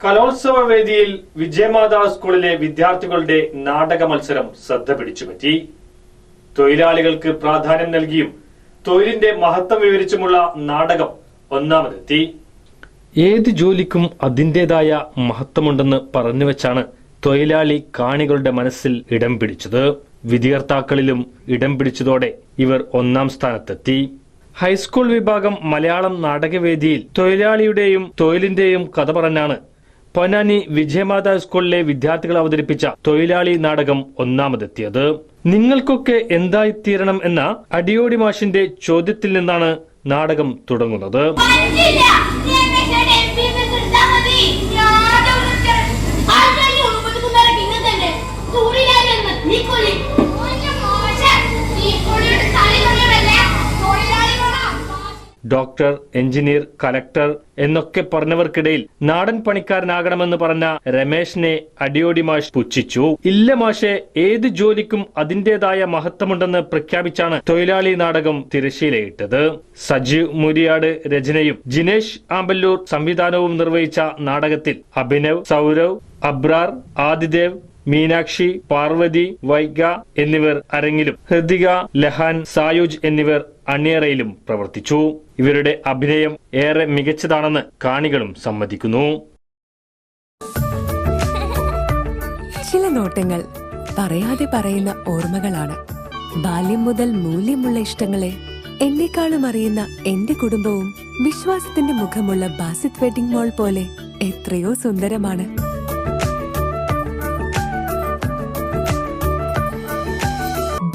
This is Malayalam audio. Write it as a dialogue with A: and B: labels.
A: കലോത്സവ വേദിയിൽ വിജയമാതാ സ്കൂളിലെ വിദ്യാർത്ഥികളുടെ നാടക മത്സരം ശ്രദ്ധ പിടിച്ചുപറ്റി. തൊഴിലാളികൾക്ക് പ്രാധാന്യം നൽകിയും തൊഴിലിന്റെ മഹത്വം വിവരിച്ചുമുള്ള നാടകം ഒന്നാമതെത്തി. ഏത് ജോലിക്കും അതിന്റെതായ മഹത്വമുണ്ടെന്ന് പറഞ്ഞുവെച്ചാണ് തൊഴിലാളി കാണികളുടെ മനസ്സിൽ ഇടം പിടിച്ചത്. വിധികർത്താക്കളിലും ഇടം പിടിച്ചതോടെ ഇവർ ഒന്നാം സ്ഥാനത്തെത്തി. ഹൈസ്കൂൾ വിഭാഗം മലയാളം നാടകവേദിയിൽ തൊഴിലാളിയുടെയും തൊഴിലിന്റെയും കഥ പറഞ്ഞാണ് പൊന്നാനി വിജയമാതാ സ്കൂളിലെ വിദ്യാർത്ഥികൾ അവതരിപ്പിച്ച തൊഴിലാളി നാടകം ഒന്നാമതെത്തിയത്. നിങ്ങൾക്കൊക്കെ എന്തായി തീരണം എന്ന അടിയോടി മാഷിന്റെ ചോദ്യത്തിൽ നിന്നാണ് നാടകം തുടങ്ങുന്നത്. ഡോക്ടർ എഞ്ചിനീയർ കലക്ടർ എന്നൊക്കെ പറഞ്ഞവർക്കിടയിൽ നാടൻ പണിക്കാരനാകണമെന്ന് പറഞ്ഞ രമേശിനെ അടിയോടി മാഷ് പുച്ഛിച്ചു. ഇല്ല മാഷെ ഏത് ജോലിക്കും അതിന്റേതായ മഹത്വമുണ്ടെന്ന് പ്രഖ്യാപിച്ചാണ് തൊഴിലാളി നാടകം തിരശ്ശീലയിട്ടത്. സജീവ് മുരിയാട് രചനയും ജിനേഷ് ആമ്പല്ലൂർ സംവിധാനവും നിർവഹിച്ച നാടകത്തിൽ അഭിനവ് സൗരവ് അബ്രാർ ആദിദേവ് മീനാക്ഷി പാർവതി വൈഗ എന്നിവർ അരങ്ങിലും ഹൃദിക ലഹാൻ സായുജ് എന്നിവർ അണിയറയിലും പ്രവർത്തിച്ചു. ഇവരുടെ അഭിനയം ഏറെ മികച്ചതാണെന്ന് കാണികളും സമ്മതിക്കുന്നു.
B: ചില നോട്ടങ്ങൾ പറയാതെ പറയുന്ന ഓർമ്മകളാണ്. ബാല്യം മുതൽ മൂല്യമുള്ള ഇഷ്ടങ്ങളെ എന്നെക്കാളും അറിയുന്ന എന്റെ കുടുംബവും വിശ്വാസത്തിന്റെ മുഖമുള്ള ബാസിത് വെഡിംഗ് മോൾ പോലെ എത്രയോ സുന്ദരമാണ്.